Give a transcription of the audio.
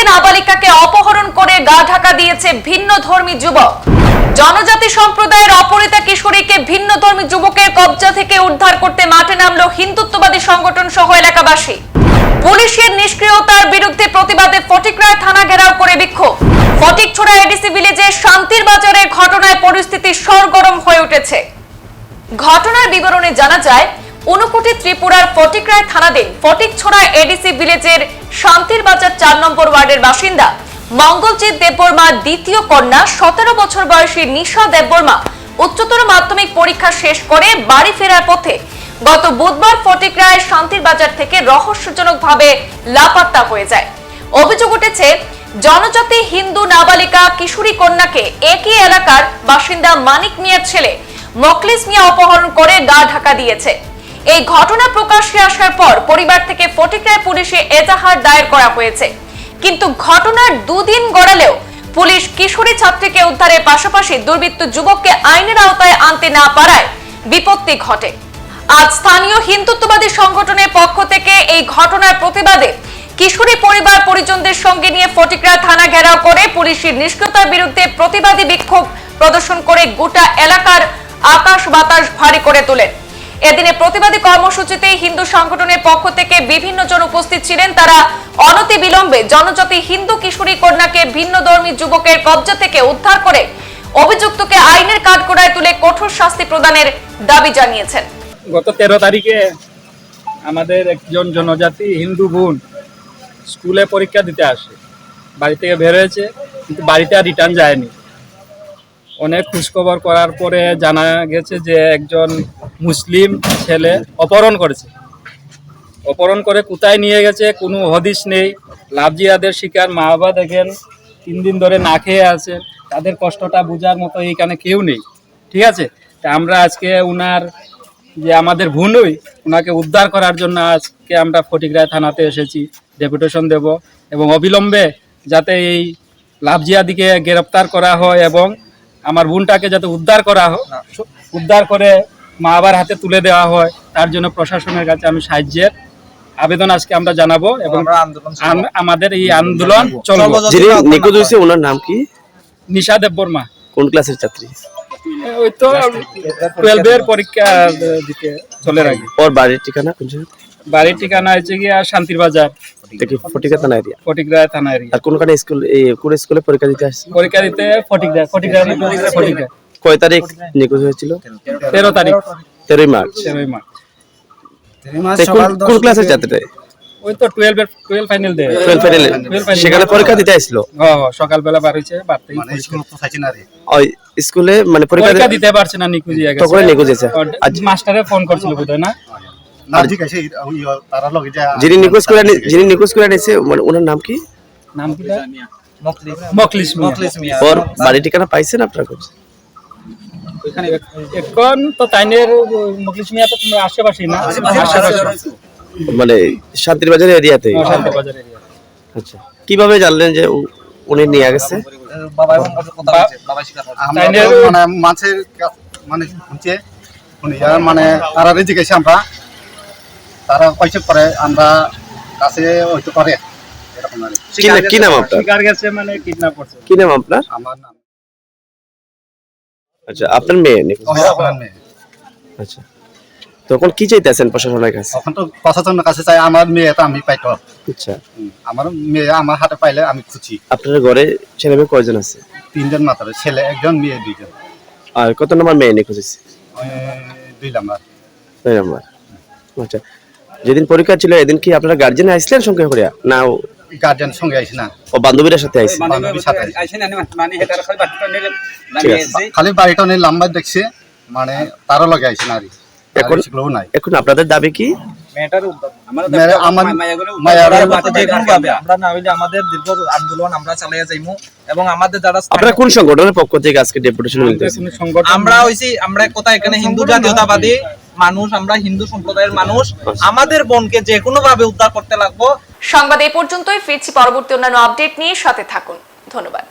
সঙ্গে নাবালিকাকে অপহরণ করে গা ঢাকা দিয়েছে ভিন্ন ধর্মী যুবক। জনজাতি সম্প্রদায়ের অপহৃতা কিশোরীকে ভিন্ন ধর্মী যুবকের কবজা থেকে উদ্ধার করতে মাঠে নামলো হিন্দুত্ববাদী সংগঠন সহ এলাকাবাসী। পুলিশের নিষ্ক্রিয়তার বিরুদ্ধে প্রতিবাদে ফটিকরায় থানা ঘেরাও করে বিক্ষোভ। ফটিকছড়া এডিসি ভিলেজে শান্তির বাজারের ঘটনায় পরিস্থিতি সরগরম হয়ে উঠেছে। ঘটনার বিবরণে জানা যায় ঊনকোটি ত্রিপুরার ফটিকরায় থানাধীন ফটিকছড়া এডিসি ভিলেজের শান্তির বাজার চার নম্বর ওয়ার্ডের বাসিন্দা। মঙ্গলজিৎ দেববর্মা দ্বিতীয় কন্যা, সতেরো বছর বয়সী নিশা দেববর্মা উচ্চতর মাধ্যমিক পরীক্ষা শেষ করে বাড়ি ফেরার পথে। গত বুধবার ফটিকরায় শান্তির বাজার থেকে রহস্যজনকভাবে লাপাত্তা হয়ে যায়। অভিযোগ উঠেছে, জনজাতি হিন্দু নাবালিকা কিশোরী কন্যাকে একই এলাকার বাসিন্দা মানিক মিয়ার ছেলে মকলিস মিয়া অপহরণ করে গা ঢাকা দিয়েছে। এই ঘটনা প্রকাশ্যে আসার পর পরিবার থেকে ফটিকরায় পুলিশে এজাহার দায়ের করা হয়েছে। কিন্তু ঘটনার দুদিন গড়ালেও পুলিশ কিশোরী ছাত্রীকে উদ্ধারের পাশাপাশি দুর্বৃত্ত যুবককে আইনের আওতায় আনতে না পারায় বিপত্তি ঘটে। আজ স্থানীয় হিন্দুত্ববাদী সংগঠনের পক্ষ থেকে এই ঘটনার প্রতিবাদে কিশোরী পরিবার পরিজনদের সঙ্গে নিয়ে ফটিকরা থানা ঘেরাও করে পুলিশের নিষ্ক্রিয়তার বিরুদ্ধে প্রতিবাদী বিক্ষোভ প্রদর্শন করে গোটা এলাকার আকাশ বাতাস ভারী করে তোলেন। এদিনে প্রতিবাদী কর্মসূচিতে হিন্দু সংগঠনের পক্ষ থেকে বিভিন্ন জন উপস্থিত ছিলেন। তারা অনতি বিলম্বে জনজাতি হিন্দু কিশোরী কন্যাকে ভিন্ন ধর্মী যুবকের কবজা থেকে উদ্ধার করে অভিযুক্তকে আইনের কাঠগড়ায় তুলে কঠোর শাস্তি প্রদানের দাবি জানিয়েছেন। গত তেরো তারিখে আমাদের একজন জনজাতি হিন্দু বোন স্কুলে পরীক্ষা দিতে আসে। বাড়ি থেকে বের হয়েছে, কিন্তু বাড়িতে আর রিটার্ন যায়নি। অনেক খোঁজখবর করার পরে জানা গেছে যে একজন মুসলিম ছেলে অপহরণ করেছে। অপহরণ করে কোথায় নিয়ে গেছে কোনো হদিশ নেই। লাভজিয়াদের শিকার মা বাবা দেখেন তিন দিন ধরে না খেয়ে আছে। তাদের কষ্টটা বোঝার মতো এইখানে কেউ নেই। ঠিক আছে? তা আমরা আজকে উনার যে আমাদের ভুনই ওনাকে উদ্ধার করার জন্য আজকে আমরা ফটিকরায় থানাতে এসেছি ডেপুটেশন দেব এবং অবিলম্বে যাতে এই লাভজিয়াদিকে গ্রেপ্তার করা হয় এবং আমার বোনটাকে যাতে উদ্ধার করা হয়। উদ্ধার করে মা বাবার হাতে তুলে দেওয়া হয় তার জন্য প্রশাসনের কাছে আমি সাহায্যের আবেদন আজকে আমরা জানাব এবং আমাদের এই আন্দোলন চলবে। যিনি নিখোঁজ হয়েছে ওনার নাম কি? নিশা দেববর্মা। কোন ক্লাসের ছাত্রী? ওই তো টুয়েলভের পরীক্ষা দিতে চলে আগে ওর বাড়ির ঠিকানা কোন বাড়ির ঠিকানা হয়েছে গিয়া শান্তির বাজার। ফটিকা থানা এরিয়া ফটিকরায় থানা এরিয়া আর কোনখানে স্কুল এই কোন স্কুলে পরীক্ষা দিতে আসছে? পরীক্ষা দিতে ফটিকরা ফটিকরা ফটিকরা। কয় তারিখ নিখোঁজ হয়েছিল? তেরো তারিখ। তেরোই মার্চ। তেরোই মার্চ। কোন- কোন ক্লাসের ছাত্রী ওই তো টুয়েলভের টুয়েলভ ফাইনাল দে টুয়েলভ ফেলে সেখানে পরীক্ষা দিতে আসলো? ও সকালবেলা বার হয়েছে বাড়তেই মানে স্কুল পোষাইছে না রে। ওই স্কুলে মানে পরীক্ষা পরীক্ষা দিতে দিতে পারছে না নিকুজ গেছে। তখনই নিখোঁজ আজ মাস্টারে ফোন করছিল বোধহয় না? না ঠিক আছে তারা লগে যা যিনি করে যিনি নিখোঁজ করে আনিছে মানে ওনার নাম কি? নাম কি তার? মকলিস মিয়া। ওর বাড়ি ঠিকানা পাইছেন আপনার কাছে এখন তো তাইনের মকলিস মিয়া তো তোমরা আশেপাশে না। আশেপাশে মানে শান্তির বাজার এরিয়াতে বাজার area। আচ্ছা। কীভাবে জানলেন যে উনি নিয়ে গেছে? আমরা মানে মাছের মানে আর মানে তারা জিজ্ঞাসা আমরা তারা করে আমরা কাছে হয়তো করে। এরকম কি। নাম আপনার? শিকার গেছে মানে কিডন্যাপ করছে। কি নাম আপনার? আমার নাম আচ্ছা আপনার মেয়ে নিখোঁজ ওই আপনার মেয়ে। আচ্ছা। তখন কি চাইতেছেন প্রশাসনের কাছে? তখন তো প্রশাসনের কাছে চাই আমার মেয়ে তো আমি পাইতো। আচ্ছা। আমার মেয়ে আমার হাতে পাইলে আমি খুশি। আপনার ঘরে ছেলে মেয়ে কয়জন আছে? তিনজন মাত্র ছেলে একজন মেয়ে দুইজন। আর কত নম্বর মেয়ে নিখোঁজ হয়েছে দুই নাম্বার। নয় নম্বর। আচ্ছা যেদিন পরীক্ষা ছিল এদিন কি আপনারা গার্জেন আসলেন সঙ্গে করিয়া না গার্জেন সঙ্গে আইসি না। ও বান্ধবীর সাথে বান্ধবীর সাথে ঠিক আছে। খালি বাড়িটা অনেক লম্বা দেখছে মানে তারও লগে না এখন- নাই। এখন আপনাদের দাবি কি? মেরে আমার মায়ার যেকোনোভাবে আমরা না হইলে আমাদের দীর্ঘ আন্দোলন আমরা চালিয়ে যাইমু। এবং আমাদের যারা আপনারা কোন সংগঠনের পক্ষ থেকে আজকে ডেপুটেশন মিলতেছে আমরা হইছি আমরা এক কথা এখানে হিন্দু জাতীয়তাবাদী মানুষ আমরা হিন্দু সম্প্রদায়ের মানুষ আমাদের বোনকে যে কোনো ভাবে উদ্ধার করতে লাগবো। সংবাদ এই পর্যন্তই ফিরছি পরবর্তী অন্যান্য আপডেট নিয়ে সাথে থাকুন। ধন্যবাদ।